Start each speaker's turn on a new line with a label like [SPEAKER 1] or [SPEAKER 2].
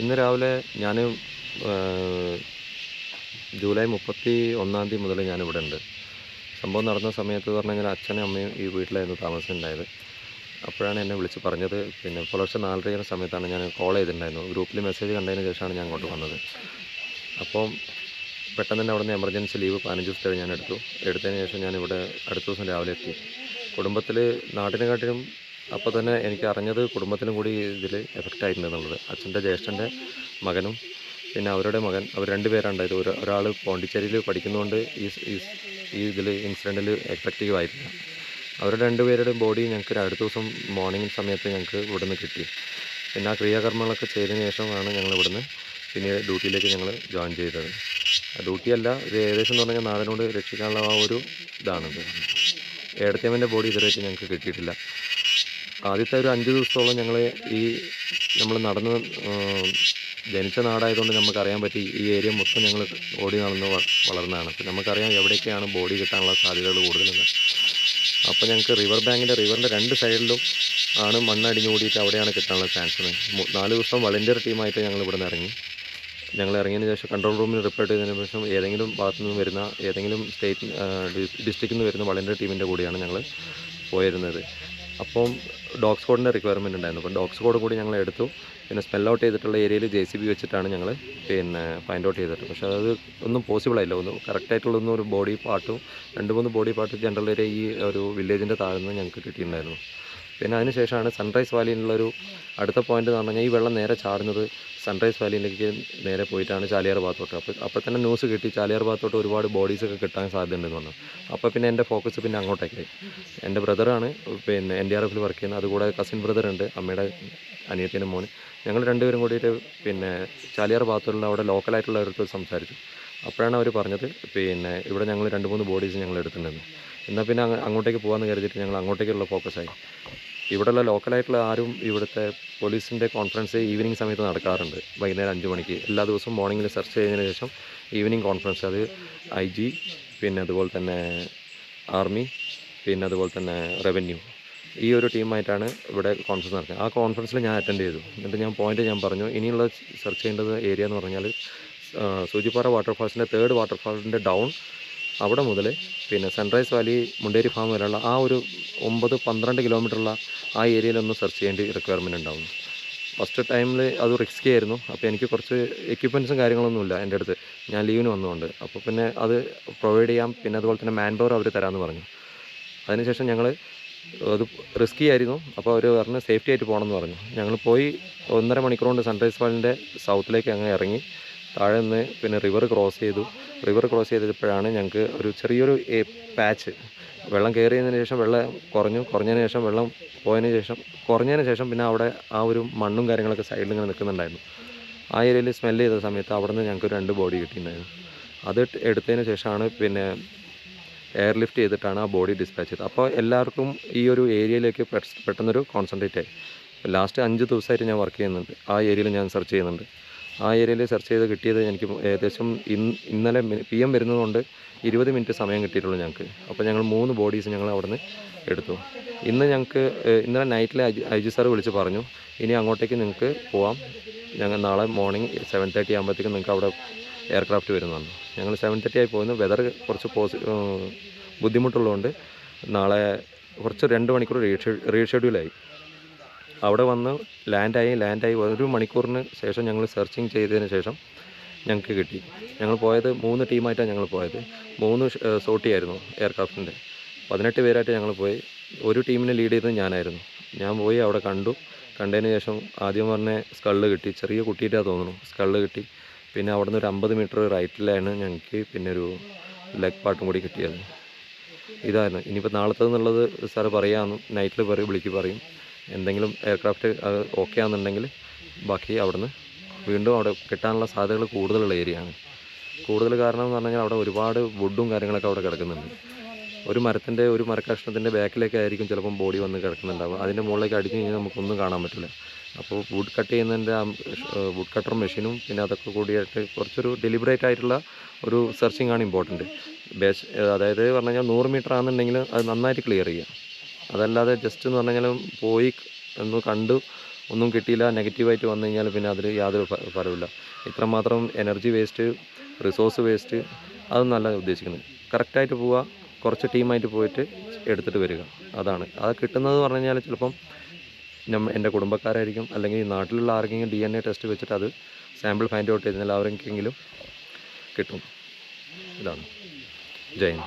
[SPEAKER 1] ഇന്ന് രാവിലെ ഞാൻ ജൂലൈ മുപ്പത്തി ഒന്നാം തീയതി മുതൽ ഞാനിവിടെ ഉണ്ട്. സംഭവം നടന്ന സമയത്ത് പറഞ്ഞു കഴിഞ്ഞാൽ അച്ഛനും അമ്മയും ഈ വീട്ടിലായിരുന്നു താമസിച്ചിട്ടുണ്ടായത്. അപ്പോഴാണ് എന്നെ വിളിച്ച് പറഞ്ഞത്. പിന്നെ പുലർച്ചെ നാലരയുടെ സമയത്താണ് ഞാൻ കോൾ ചെയ്തിട്ടുണ്ടായിരുന്നു ഗ്രൂപ്പിൽ മെസ്സേജ് കണ്ടതിന് ശേഷമാണ് ഞാൻ അങ്ങോട്ട് വന്നത്. അപ്പം പെട്ടെന്ന് തന്നെ അവിടെ നിന്ന് എമർജൻസി ലീവ് പതിനഞ്ച് ദിവസത്തെ ഞാൻ എടുത്തു. എടുത്തതിന് ശേഷം ഞാൻ ഇവിടെ അടുത്ത ദിവസം രാവിലെ എത്തി. കുടുംബത്തിൽ നാട്ടിനെക്കാട്ടിലും അപ്പോൾ തന്നെ എനിക്ക് അറിഞ്ഞത് കുടുംബത്തിനും കൂടി ഇതിൽ എഫക്റ്റ് ആയിട്ടുണ്ട് എന്നുള്ളത് അച്ഛന്റെ ജ്യേഷ്ഠന്റെ മകനും പിന്നെ അവരുടെ മകൻ അവർ രണ്ടുപേരുണ്ടായത് ഒരു ഒരാൾ പോണ്ടിച്ചേരിയിൽ പഠിക്കുന്നതുകൊണ്ട് ഈ ഈ ഇതിൽ ഇൻസിഡന്റിൽ എഫക്റ്റീവ് ആയിരുന്നു അവരുടെ രണ്ടുപേരുടെ ബോഡി ഞങ്ങൾക്ക് അടുത്ത ദിവസം മോർണിംഗ് സമയത്ത് ഞങ്ങൾക്ക് ഇവിടുന്ന് കിട്ടി. പിന്നെ ആ ക്രിയാകർമ്മങ്ങളൊക്കെ ചെയ്തതിന് ശേഷമാണ് ഞങ്ങൾ ഇവിടുന്ന് പിന്നീട് ഡ്യൂട്ടിയിലേക്ക് ഞങ്ങൾ ജോയിൻ ചെയ്തത്. ഡ്യൂട്ടിയല്ല ഇത് ഏകദേശം എന്ന് പറഞ്ഞാൽ നാടിനോട് രക്ഷിക്കാനുള്ള ആ ഒരു ഇതാണിത്. ഏടത്തേമന്റെ ബോഡി ഇതുവരെയായിട്ട് ഞങ്ങൾക്ക് കിട്ടിയിട്ടില്ല. ആദ്യത്തെ ഒരു അഞ്ച് ദിവസത്തോളം ഞങ്ങൾ ഈ നമ്മൾ നടന്ന് ജനിച്ച നാടായതുകൊണ്ട് നമുക്കറിയാൻ പറ്റി ഈ ഏരിയ മൊത്തം ഞങ്ങൾ ഓടി നടന്ന് വളർന്നതാണ്. അപ്പം നമുക്കറിയാം എവിടെയൊക്കെയാണ് ബോഡി കിട്ടാനുള്ള സാധ്യതകൾ കൂടുതലെന്ന്. അപ്പോൾ ഞങ്ങൾക്ക് റിവർ ബാങ്കിന്റെ റിവറിന്റെ രണ്ട് സൈഡിലും ആണ് മണ്ണടിഞ്ഞു കൂടിയിട്ട് അവിടെയാണ് കിട്ടാനുള്ള ചാൻസ്. നാല് ദിവസം വളണ്ടിയർ ടീമായിട്ട് ഞങ്ങൾ ഇവിടെ നിന്ന് ഇറങ്ങി. ഞങ്ങൾ ഇറങ്ങിയതിന് ശേഷം കൺട്രോൾ റൂമിൽ റിപ്പോർട്ട് ചെയ്തതിന് ശേഷം ഏതെങ്കിലും ഭാഗത്തു നിന്ന് വരുന്ന ഏതെങ്കിലും സ്റ്റേറ്റ് ഡിസ്ട്രിക്റ്റിൽ നിന്ന് വരുന്ന വളണ്ടിയർ ടീമിന്റെ കൂടിയാണ് ഞങ്ങൾ പോയിരുന്നത്. അപ്പം ഡോഗ് സ്കോഡിന്റെ റിക്വയർമെന്റ് ഉണ്ടായിരുന്നു. അപ്പം ഡോഗ് സ്കോഡ് കൂടി ഞങ്ങൾ എടുത്തു. പിന്നെ സ്മെൽ ഔട്ട് ചെയ്തിട്ടുള്ള ഏരിയയിൽ ജെ സി ബി വെച്ചിട്ടാണ് ഞങ്ങൾ പിന്നെ ഫൈൻഡ് ഔട്ട് ചെയ്തിട്ട് പക്ഷേ അത് ഒന്നും പോസിബിൾ ആയില്ല. ഒന്നും കറക്റ്റായിട്ടുള്ളൊന്നും ഒരു ബോഡി പാർട്ടും രണ്ട് മൂന്ന് ബോഡി പാർട്ട് ജനറൽ ഏരിയ ഈ ഒരു വില്ലേജിന്റെ താഴെ നിന്ന് ഞങ്ങൾക്ക് കിട്ടിയിട്ടുണ്ടായിരുന്നു. പിന്നെ അതിനുശേഷമാണ് സൺറൈസ് വാലിയിലുള്ളൊരു അടുത്ത പോയിന്റ് എന്ന് പറഞ്ഞാൽ ഈ വെള്ളം നേരെ ചാടുന്നത് സൺറൈസ് വാലിയിലേക്ക് നേരെ പോയിട്ടാണ് ചാലിയാർ ഭാഗത്തോട്ട്. അപ്പോൾ അപ്പോൾ തന്നെ ന്യൂസ് കിട്ടി ചാലിയാർ ഭാഗത്തോട്ട് ഒരുപാട് ബോഡീസൊക്കെ കിട്ടാൻ സാധ്യതയുണ്ടെന്ന് പറഞ്ഞു. അപ്പോൾ പിന്നെ എന്റെ ഫോക്കസ് പിന്നെ അങ്ങോട്ടേക്കായി. എന്റെ ബ്രദറാണ് പിന്നെ എൻ ഡി ആർ എഫിൽ വർക്ക് ചെയ്യുന്നത് അതുകൂടാതെ കസിൻ ബ്രദറുണ്ട് അമ്മയുടെ അനിയത്തിന്റെ മോന് ഞങ്ങൾ രണ്ടുപേരും കൂടിയിട്ട് പിന്നെ ചാലിയാർ ഭാഗത്തുള്ള അവിടെ ലോക്കലായിട്ടുള്ളവരടുത്ത് സംസാരിച്ചു. അപ്പോഴാണ് അവർ പറഞ്ഞത് പിന്നെ ഇവിടെ ഞങ്ങൾ രണ്ട് മൂന്ന് ബോഡീസ് ഞങ്ങൾ എടുത്തിട്ടുണ്ടെന്ന്. എന്നാൽ പിന്നെ അങ്ങോട്ടേക്ക് പോകാമെന്ന് കരുതിയിട്ട് ഞങ്ങൾ അങ്ങോട്ടേക്കുള്ള ഫോക്കസായി ഇവിടെയുള്ള ലോക്കലായിട്ടുള്ള ആരും ഇവിടുത്തെ പോലീസിന്റെ കോൺഫറൻസ് ഈവനിങ് സമയത്ത് നടക്കാറുണ്ട്. വൈകുന്നേരം അഞ്ച് മണിക്ക്. എല്ലാ ദിവസവും മോർണിംഗിൽ സെർച്ച് ചെയ്തതിന് ശേഷം ഈവനിങ് കോൺഫറൻസ് അത് ഐ ജി പിന്നെ അതുപോലെ തന്നെ ആർമി പിന്നെ അതുപോലെ തന്നെ റവന്യൂ ഈ ഒരു ടീമായിട്ടാണ് ഇവിടെ കോൺഫറൻസ് നടക്കുന്നത്. ആ കോൺഫറൻസിൽ ഞാൻ അറ്റൻഡ് ചെയ്തു. എന്നിട്ട് ഞാൻ പോയിന്റ് ഞാൻ പറഞ്ഞു ഇനിയുള്ള സെർച്ച് ചെയ്യേണ്ടത് ഏരിയ എന്ന് പറഞ്ഞാൽ സൂചിപ്പാറ വാട്ടർഫാൾസിന്റെ തേർഡ് വാട്ടർഫാളിന്റെ ഡൗൺ അവിടെ മുതൽ പിന്നെ സൺറൈസ് വാലി മുണ്ടേരി ഫാം വരെയുള്ള ആ ഒരു ഒമ്പത് പന്ത്രണ്ട് കിലോമീറ്ററുള്ള ആ ഏരിയയിലൊന്ന് സെർച്ച് ചെയ്യേണ്ട റിക്വയർമെന്റ് ഉണ്ടാവും. ഫസ്റ്റ് ടൈമിൽ അത് റിസ്കി ആയിരുന്നു. അപ്പോൾ എനിക്ക് കുറച്ച് എക്യുപ്മെന്റ്സും കാര്യങ്ങളൊന്നുമില്ല എന്റെ അടുത്ത്. ഞാൻ ലീവിന് വന്നുകൊണ്ട് അപ്പോൾ പിന്നെ അത് പ്രൊവൈഡ് ചെയ്യാം. പിന്നെ അതുപോലെ തന്നെ മാൻ പവർ അവർ തരാമെന്ന് പറഞ്ഞു. അതിനുശേഷം ഞങ്ങൾ അത് റിസ്കി ആയിരുന്നു. അപ്പോൾ അവർ പറഞ്ഞ് സേഫ്റ്റി ആയിട്ട് പോകണമെന്ന് പറഞ്ഞു. ഞങ്ങൾ പോയി ഒന്നര മണിക്കൂർ കൊണ്ട് സൺറൈസ് വാലിന്റെ സൗത്തിലേക്ക് അങ്ങ് ഇറങ്ങി. താഴെ നിന്ന് പിന്നെ റിവർ ക്രോസ് ചെയ്തു. റിവർ ക്രോസ് ചെയ്തപ്പോഴാണ് ഞങ്ങൾക്ക് ഒരു ചെറിയൊരു പാച്ച് വെള്ളം കയറിയതിന് ശേഷം വെള്ളം കുറഞ്ഞു. കുറഞ്ഞതിന് ശേഷം വെള്ളം പോയതിന് ശേഷം കുറഞ്ഞതിന് ശേഷം പിന്നെ അവിടെ ആ ഒരു മണ്ണും കാര്യങ്ങളൊക്കെ സൈഡിൽ ഇങ്ങനെ നിൽക്കുന്നുണ്ടായിരുന്നു ആ ഏരിയയിൽ സ്മെല്ല് ചെയ്ത സമയത്ത് അവിടെ നിന്ന് ഞങ്ങൾക്ക് രണ്ട് ബോഡി കിട്ടിയിട്ടുണ്ടായിരുന്നു. അത് എടുത്തതിന് ശേഷമാണ് പിന്നെ എയർ ലിഫ്റ്റ് ചെയ്തിട്ടാണ് ആ ബോഡി ഡിസ്പാച്ച് ചെയ്തത്. അപ്പോൾ എല്ലാവർക്കും ഈ ഒരു ഏരിയയിലേക്ക് പെട്ടെന്നൊരു കോൺസെൻട്രേറ്റ് ആയി. ലാസ്റ്റ് അഞ്ച് ദിവസമായിട്ട് ഞാൻ വർക്ക് ചെയ്യുന്നുണ്ട്. ആ ഏരിയയിൽ ഞാൻ സെർച്ച് ചെയ്യുന്നുണ്ട്. ആ ഏരിയയിൽ സെർച്ച് ചെയ്ത് കിട്ടിയത് എനിക്ക് ഏകദേശം ഇന്ന് ഇന്നലെ പി എം വരുന്നതുകൊണ്ട് ഇരുപത് മിനിറ്റ് സമയം കിട്ടിയിട്ടുള്ളൂ ഞങ്ങൾക്ക്. അപ്പോൾ ഞങ്ങൾ മൂന്ന് ബോഡീസ് ഞങ്ങൾ അവിടുന്ന് എടുത്തു. ഇന്ന് ഞങ്ങൾക്ക് ഇന്നലെ നൈറ്റിൽ ഐ ജി സാർ വിളിച്ച് പറഞ്ഞു ഇനി അങ്ങോട്ടേക്ക് നിങ്ങൾക്ക് പോവാം. ഞങ്ങൾ നാളെ മോർണിംഗ് സെവൻ തേർട്ടി ആകുമ്പോഴത്തേക്കും നിങ്ങൾക്ക് അവിടെ എയർക്രാഫ്റ്റ് വരുന്നതാണ്. ഞങ്ങൾ സെവൻ തേർട്ടി ആയി പോകുന്നു വെതർ കുറച്ച് പോസി ബുദ്ധിമുട്ടുള്ളതുകൊണ്ട് നാളെ കുറച്ച് രണ്ട് മണിക്കൂർ റീഷെ റീഷെഡ്യൂളായി അവിടെ വന്ന് ലാൻഡായി ലാൻഡായി ഒരു മണിക്കൂറിന് ശേഷം ഞങ്ങൾ സെർച്ചിങ് ചെയ്തതിന് ശേഷം ഞങ്ങൾക്ക് കിട്ടി. ഞങ്ങൾ പോയത് മൂന്ന് ടീമായിട്ടാണ് ഞങ്ങൾ പോയത്. മൂന്ന് സോട്ടിയായിരുന്നു എയർക്രാഫ്റ്റിന്റെ. പതിനെട്ട് പേരായിട്ട് ഞങ്ങൾ പോയി. ഒരു ടീമിനെ ലീഡ് ചെയ്തത് ഞാനായിരുന്നു. ഞാൻ പോയി അവിടെ കണ്ടു. കണ്ടതിന് ശേഷം ആദ്യം പറഞ്ഞ സ്കള്ള് കിട്ടി. ചെറിയ കുട്ടിയിട്ടാണ് തോന്നുന്നു. സ്കള്ള് കിട്ടി. പിന്നെ അവിടെ നിന്ന് ഒരു അമ്പത് മീറ്റർ റൈറ്റിലാണ് ഞങ്ങൾക്ക് പിന്നെ ഒരു ലെഗ് പാട്ടും കൂടി കിട്ടിയത്. ഇതായിരുന്നു. ഇനിയിപ്പോൾ നാളത്തെ എന്നുള്ളത് സാറ് പറയാമെന്ന് നൈറ്റിൽ പറയും വിളിക്ക് പറയും. എന്തെങ്കിലും എയർക്രാഫ്റ്റ് അത് ഓക്കെ ആണെന്നുണ്ടെങ്കിൽ ബാക്കി അവിടുന്ന് വീണ്ടും അവിടെ കിട്ടാനുള്ള സാധ്യതകൾ കൂടുതലുള്ള ഏരിയ ആണ്. കൂടുതൽ കാരണം എന്ന് പറഞ്ഞു കഴിഞ്ഞാൽ അവിടെ ഒരുപാട് വുഡും കാര്യങ്ങളൊക്കെ അവിടെ കിടക്കുന്നുണ്ട്. ഒരു മരത്തിന്റെ ഒരു മരക്കഷ്ണത്തിന്റെ ബാക്കിലേക്ക് ആയിരിക്കും ചിലപ്പം ബോഡി വന്ന് കിടക്കുന്നുണ്ടാവും അതിന്റെ മുകളിലേക്ക് അടിച്ചു കഴിഞ്ഞാൽ നമുക്കൊന്നും കാണാൻ പറ്റില്ല. അപ്പോൾ വുഡ് കട്ട് ചെയ്യുന്നതിന്റെ വുഡ് കട്ടർ മെഷീനും പിന്നെ അതൊക്കെ കൂടിയായിട്ട് കുറച്ചൊരു ഡെലിബറേറ്റ് ആയിട്ടുള്ള ഒരു സെർച്ചിങ് ആണ് ഇമ്പോർട്ടന്റ് ബേസ് അതായത് പറഞ്ഞു കഴിഞ്ഞാൽ നൂറ് മീറ്റർ ആണെന്നുണ്ടെങ്കിൽ അത് നന്നായിട്ട് ക്ലിയർ ചെയ്യുക. അതല്ലാതെ ജസ്റ്റ് എന്ന് പറഞ്ഞു കഴിഞ്ഞാൽ പോയി ഒന്ന് കണ്ടു ഒന്നും കിട്ടിയില്ല നെഗറ്റീവായിട്ട് വന്നു കഴിഞ്ഞാൽ പിന്നെ അതിൽ യാതൊരു ഫലമില്ല ഇത്രമാത്രം എനർജി വേസ്റ്റ് റിസോഴ്സ് വേസ്റ്റ് അതൊന്നും അതൊന്നല്ല ഉദ്ദേശിക്കുന്നത് കറക്റ്റായിട്ട് പോവുക കുറച്ച് ടീമായിട്ട് പോയിട്ട് എടുത്തിട്ട് വരിക. അതാണ്. അത് കിട്ടുന്നത് പറഞ്ഞു കഴിഞ്ഞാൽ ചിലപ്പം നമ്മ എന്റെ കുടുംബക്കാരായിരിക്കും അല്ലെങ്കിൽ നാട്ടിലുള്ള ആർക്കെങ്കിലും ഡി എൻ എ ടെസ്റ്റ് വെച്ചിട്ട് അത് സാമ്പിൾ ഫൈൻഡ് ഔട്ട് ചെയ്താൽ അവരെങ്കിലും കിട്ടും. ഇതാണ്. ജയൻ